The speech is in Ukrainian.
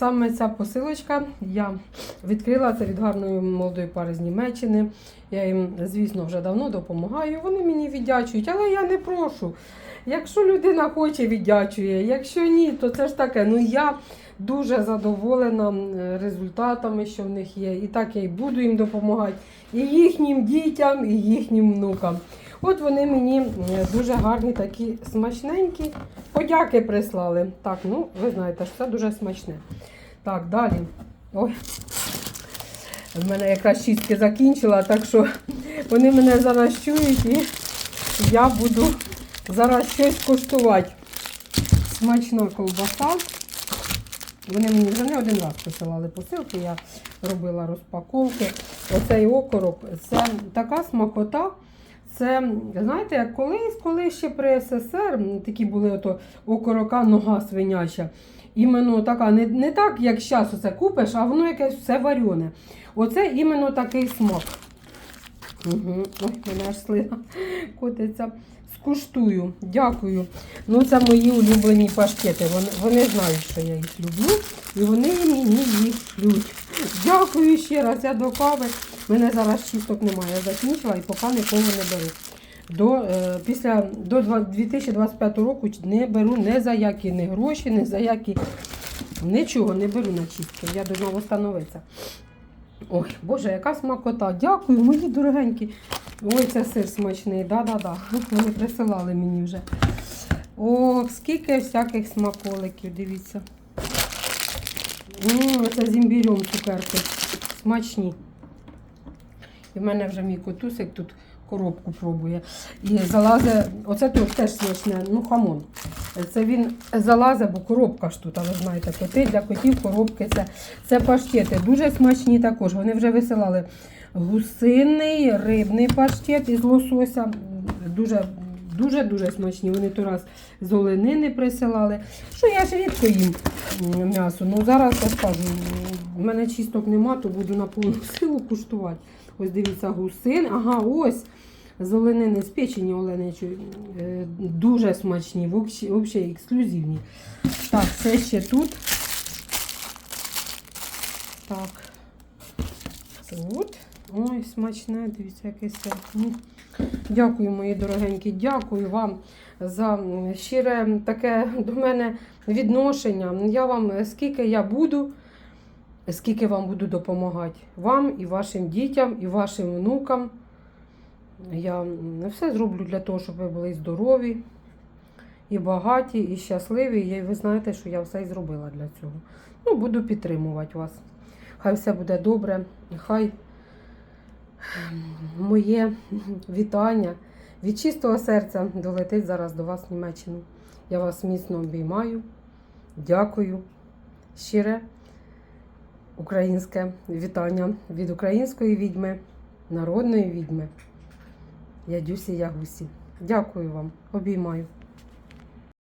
Саме ця посилочка я відкрила це від гарної молодої пари з Німеччини. Я їм, звісно, вже давно допомагаю. Вони мені віддячують, але я не прошу. Якщо людина хоче, віддячує. Якщо ні, то це ж таке. Ну я дуже задоволена результатами, що в них є. І так я і буду їм допомагати. І їхнім дітям, і їхнім внукам. От вони мені дуже гарні такі смачненькі подяки прислали. Так, ну ви знаєте, що це дуже смачне. Так, далі. Ой. В мене якраз чистки закінчила, так що вони мене зараз чують і я буду зараз щось коштувати. Смачна ковбаса. Вони мені вже не один раз посилали посилки, я робила розпаковки. Оцей окорок це така смакота. Це, знаєте, колись, коли ще при СССР такі були ото окорока нога свиняча. Іменно така, не, не так, як зараз оце купиш, а воно якесь все варене. Оце іменно такий смак. Угу. Ой, мене аж слина котиться. Скуштую, дякую. Ну, це мої улюблені паштети. Вони, вони знають, що я їх люблю, і вони мені їх шлють. Дякую ще раз, я до кави. Мене зараз чисток немає, я закінчила і поки нікого не беру. До, е, після, до 2025 року не беру ні за які не гроші, ні за які нічого не беру на чистки. Я должна встановитися. Ой, Боже, яка смакота. Дякую, мої дорогенькі. Ой, це сир смачний, да-да-да. Вони присилали мені вже. Ох, скільки всяких смаколиків, дивіться. М, Це з імбірем цукерки. Смачні. І в мене вже мій котусик тут коробку пробує. І залазить, оце тут теж смачне, ну хамон. Це він залазить, бо коробка ж тут, а ви знаєте, коти для котів коробки це, це паштети. Дуже смачні також. Вони вже висилали гусиний, рибний паштет із лосося. Дуже дуже дуже смачні. Вони то раз з оленини присилали. Що я ж рідко їм м'ясо. Ну зараз в мене чисток нема, то буду на повну силу куштувати. Ось дивіться, гусин. Ага, ось. З оленини, з печені оленичої. Е, Дуже смачні, взагалі ексклюзивні. Так, це ще тут. Так. Тут. Ой, смачне, дивіться, сир. М. Дякую, мої дорогенькі, дякую вам за щире таке до мене відношення. Я вам скільки я буду, скільки вам буду допомагати. Вам і вашим дітям, і вашим внукам. Я все зроблю для того, щоб ви були здорові, і багаті, і щасливі. І ви знаєте, що я все зробила для цього. Ну, буду підтримувати вас. Хай все буде добре, хай моє вітання від чистого серця долетить зараз до вас в Німеччину. Я вас міцно обіймаю. Дякую. Щире українське вітання від української відьми, народної відьми. Ядюсі Ягусі. Дякую вам, обіймаю.